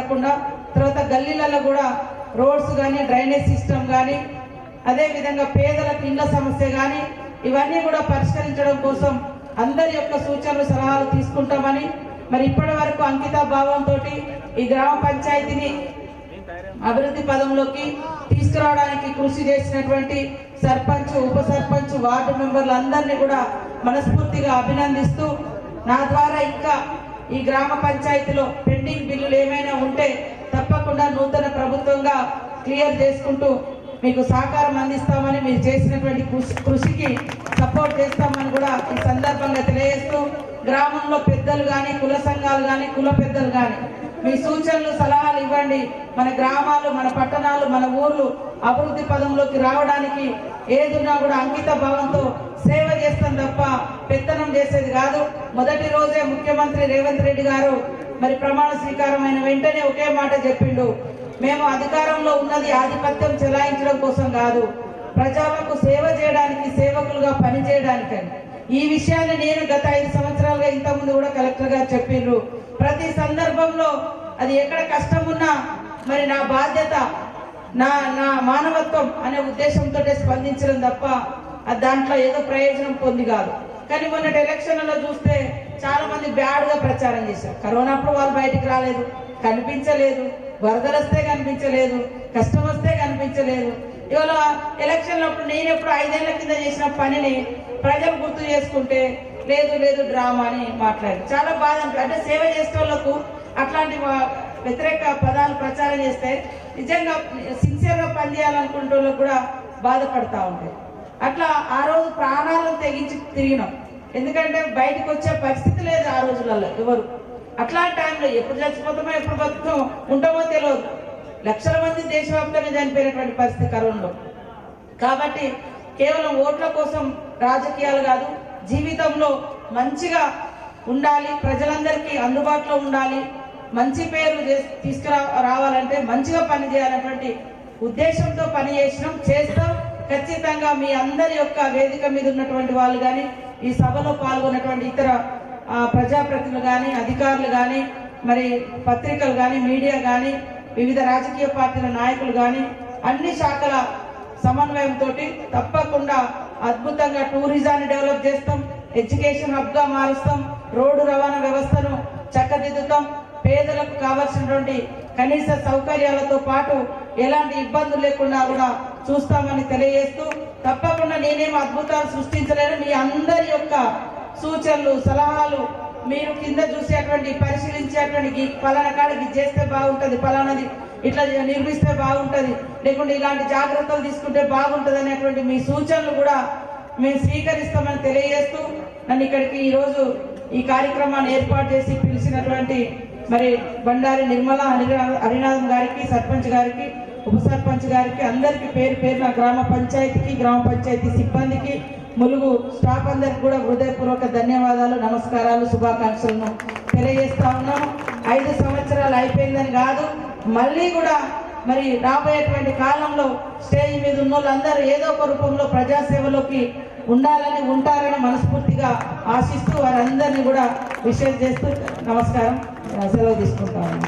కాకుండా తర్వాత గల్లీలలో కూడా రోడ్స్ కానీ డ్రైనేజ్ సిస్టమ్ కానీ అదేవిధంగా పేదలకు ఇళ్ళ సమస్య కానీ ఇవన్నీ కూడా పరిష్కరించడం కోసం అందరి యొక్క సూచనలు సలహాలు తీసుకుంటామని మరి ఇప్పటి వరకు అంకితా భావంతో ఈ గ్రామ పంచాయతీని అభివృద్ధి పదంలోకి తీసుకురావడానికి కృషి చేసినటువంటి సర్పంచ్ ఉప సర్పంచ్ వార్డు మెంబర్లు అందరినీ కూడా మనస్ఫూర్తిగా అభినందిస్తూ నా ద్వారా ఇంకా ఈ గ్రామ పంచాయతీలో పెండింగ్ బిల్లులు ఏమైనా ఉంటే తప్పకుండా నూతన ప్రభుత్వంగా క్లియర్ చేసుకుంటూ మీకు సహకారం అందిస్తామని మీరు చేసినటువంటి కృషికి సపోర్ట్ చేస్తామని కూడా ఈ సందర్భంగా తెలియజేస్తూ గ్రామంలో పెద్దలు కానీ కుల సంఘాలు కానీ కుల పెద్దలు కానీ మీ సూచనలు సలహాలు ఇవ్వండి. మన గ్రామాలు మన పట్టణాలు మన ఊర్లు అభివృద్ధి పదంలోకి రావడానికి ఏదున్నా కూడా అంకిత భావంతో సేవ చేస్తాం తప్ప పెత్తనం చేసేది కాదు. మొదటి రోజే ముఖ్యమంత్రి రేవంత్ రెడ్డి గారు మరి ప్రమాణ స్వీకారం అయిన వెంటనే ఒకే మాట చెప్పిండు. మేము అధికారంలో ఉన్నది ఆధిపత్యం చెలాయించడం కోసం కాదు. ప్రజలకు సేవ చేయడానికి సేవకులుగా పనిచేయడానికని. ఈ విషయాన్ని నేను గత ఐదు ఇంతకుముందు కూడా కలెక్టర్ గారు చెప్పిండ్రు. ప్రతి సందర్భంలో అది ఎక్కడ కష్టం ఉన్నా మరి నా బాధ్యత నా నా మానవత్వం అనే ఉద్దేశంతో స్పందించడం తప్ప అది దాంట్లో ఏదో ప్రయోజనం పొంది కాదు. కానీ మొన్నటి ఎలక్షన్లలో చూస్తే చాలా మంది బ్యాడ్గా ప్రచారం చేశారు. కరోనా అప్పుడు వాళ్ళు బయటికి రాలేదు. కనిపించలేదు. వరదలు వస్తే కనిపించలేదు. కష్టం వస్తే కనిపించలేదు. ఇవాళ ఎలక్షన్లప్పుడు నేను ఎప్పుడు ఐదేళ్ళ కింద చేసిన పనిని ప్రజలు గుర్తు చేసుకుంటే లేదు లేదు డ్రామా అని మాట్లాడి చాలా బాధ అంటే సేవ చేసే వాళ్ళకు అట్లాంటి వా- వ్యతిరేక పదాలు ప్రచారం చేస్తే నిజంగా సిన్సియర్గా పనిచేయాలనుకుంటే వాళ్ళకు కూడా బాధపడతా ఉంటాయి. అట్లా ఆ రోజు ప్రాణాలను తెగించి తిరిగినాం. ఎందుకంటే బయటకు వచ్చే పరిస్థితి లేదు ఆ రోజులలో ఎవరు. అట్లాంటి టైంలో ఎప్పుడు చచ్చిపోతామో ఎప్పుడు బతుకుతాం ఉంటామో తెలియదు లక్షల మంది దేశవ్యాప్తంగా చనిపోయినటువంటి పరిస్థితి కరోనాలో. కాబట్టి కేవలం ఓట్ల కోసం రాజకీయాలు కాదు జీవితంలో మంచిగా ఉండాలి ప్రజలందరికీ అందుబాటులో ఉండాలి మంచి పేరు తీసుకురా రావాలంటే మంచిగా పని చేయాలన్నటువంటి ఉద్దేశంతో పని చేసినాం. చేస్తాం. ఖచ్చితంగా మీ అందరి యొక్క వేదిక మీద ఉన్నటువంటి వాళ్ళు కానీ ఈ సభలో పాల్గొన్నటువంటి ఇతర ప్రజాప్రతినిధులు కానీ అధికారులు కానీ మరి పత్రికలు కానీ మీడియా కానీ వివిధ రాజకీయ పార్టీల నాయకులు కానీ అన్ని శాఖల సమన్వయంతో తప్పకుండా అద్భుతంగా టూరిజాన్ని డెవలప్ చేస్తాం ఎడ్యుకేషన్ హబ్గా మారుస్తాం రోడ్డు రవాణా వ్యవస్థను చక్కదిద్దుతాం. పేదలకు కావాల్సినటువంటి కనీస సౌకర్యాలతో పాటు ఎలాంటి ఇబ్బందులు లేకుండా కూడా చూస్తామని తెలియజేస్తూ తప్పకుండా నేనేం అద్భుతాలు సృష్టించలేను. మీ అందరి యొక్క సూచనలు సలహాలు మీరు కింద చూసేటువంటి పరిశీలించేటువంటి పలానా కాడికి చేస్తే బాగుంటుంది పలానాది ఇట్లా నిర్మిస్తే బాగుంటుంది. లేకుంటే ఇలాంటి జాగ్రత్తలు తీసుకుంటే బాగుంటుంది అనేటువంటి మీ సూచనలు కూడా మేము స్వీకరిస్తామని తెలియజేస్తూ నన్ను ఇక్కడికి ఈరోజు ఈ కార్యక్రమాన్ని ఏర్పాటు చేసి పిలిచినటువంటి మరి బండారి నిర్మల హరినాథం గారికి సర్పంచ్ గారికి ఉప సర్పంచ్ గారికి అందరికీ పేరు పేరున గ్రామ పంచాయతీకి గ్రామ పంచాయతీ సిబ్బందికి ములుగు స్టాఫ్ అందరికి కూడా హృదయపూర్వక ధన్యవాదాలు నమస్కారాలు శుభాకాంక్షలను తెలియజేస్తా ఉన్నాం ఐదు సంవత్సరాలు అయిపోయిందని కాదు మళ్ళీ కూడా మరి రాబోయేటువంటి కాలంలో స్టేజ్ మీద ఉన్న వాళ్ళందరూ ఏదో ఒక రూపంలో ప్రజాసేవలోకి ఉండాలని ఉంటారని మనస్ఫూర్తిగా ఆశిస్తూ వారందరినీ కూడా విషయం చేస్తూ నమస్కారం సెలవు తీసుకుంటాము.